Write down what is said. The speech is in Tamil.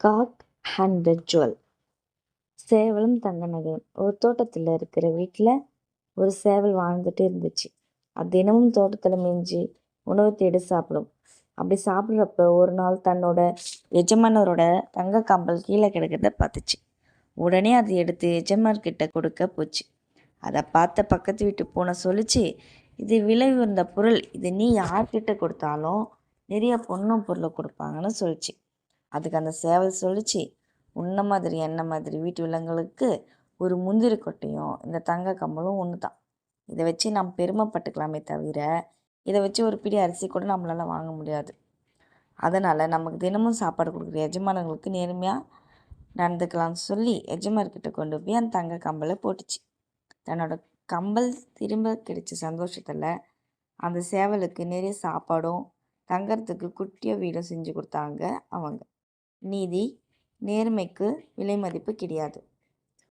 காக் அண்ட் ஜுவல் சேவலும் தங்க நகையும். ஒரு தோட்டத்தில் இருக்கிற வீட்டில் ஒரு சேவல் வாழ்ந்துட்டு இருந்துச்சு. அது தினமும் தோட்டத்தில் மிஞ்சி உணவு தேடி சாப்பிடும். அப்படி சாப்பிட்றப்ப ஒரு நாள் தன்னோட எஜமானரோட தங்க கம்பல் கீழே கிடக்கிறத பார்த்துச்சு. உடனே அதை எடுத்து எஜமான்கிட்ட கொடுக்க போச்சு. அதை பார்த்த பக்கத்து வீட்டு பூனை சொல்லிச்சு இது விலை உயர்ந்த பொருள். இது நீ யார்கிட்ட கொடுத்தாலும் நிறைய பொண்ணும் பொருளை கொடுப்பாங்கன்னு சொல்லிச்சு. அதுக்கு அந்த சேவல் சொல்லிச்சு உன்ன மாதிரி என்ன மாதிரி வீட்டு விலங்குகளுக்கு ஒரு முந்திரி கொட்டையும் இந்த தங்க கம்பலும் ஒன்று தான் இதை வச்சு நாம் பெருமைப்பட்டுக்கலாமே தவிர இதை வச்சு ஒரு பிடி அரிசி கூட நம்மளால் வாங்க முடியாது. அதனால் நமக்கு தினமும் சாப்பாடு கொடுக்குற எஜமானங்களுக்கு நேர்மையாக நடந்துக்கலாம்னு சொல்லி எஜமான்கிட்ட கொண்டு போய் அந்த தங்க கம்பலை போட்டுச்சு. தன்னோட கம்பல் திரும்ப கிடைச்ச சந்தோஷத்தில் அந்த சேவலுக்கு நிறைய சாப்பாடும் தங்கறதுக்கு குட்டிய வீடும் செஞ்சு கொடுத்தாங்க அவங்க. நீதி நேர்மைக்கு விலை மதிப்பு கிடையாது.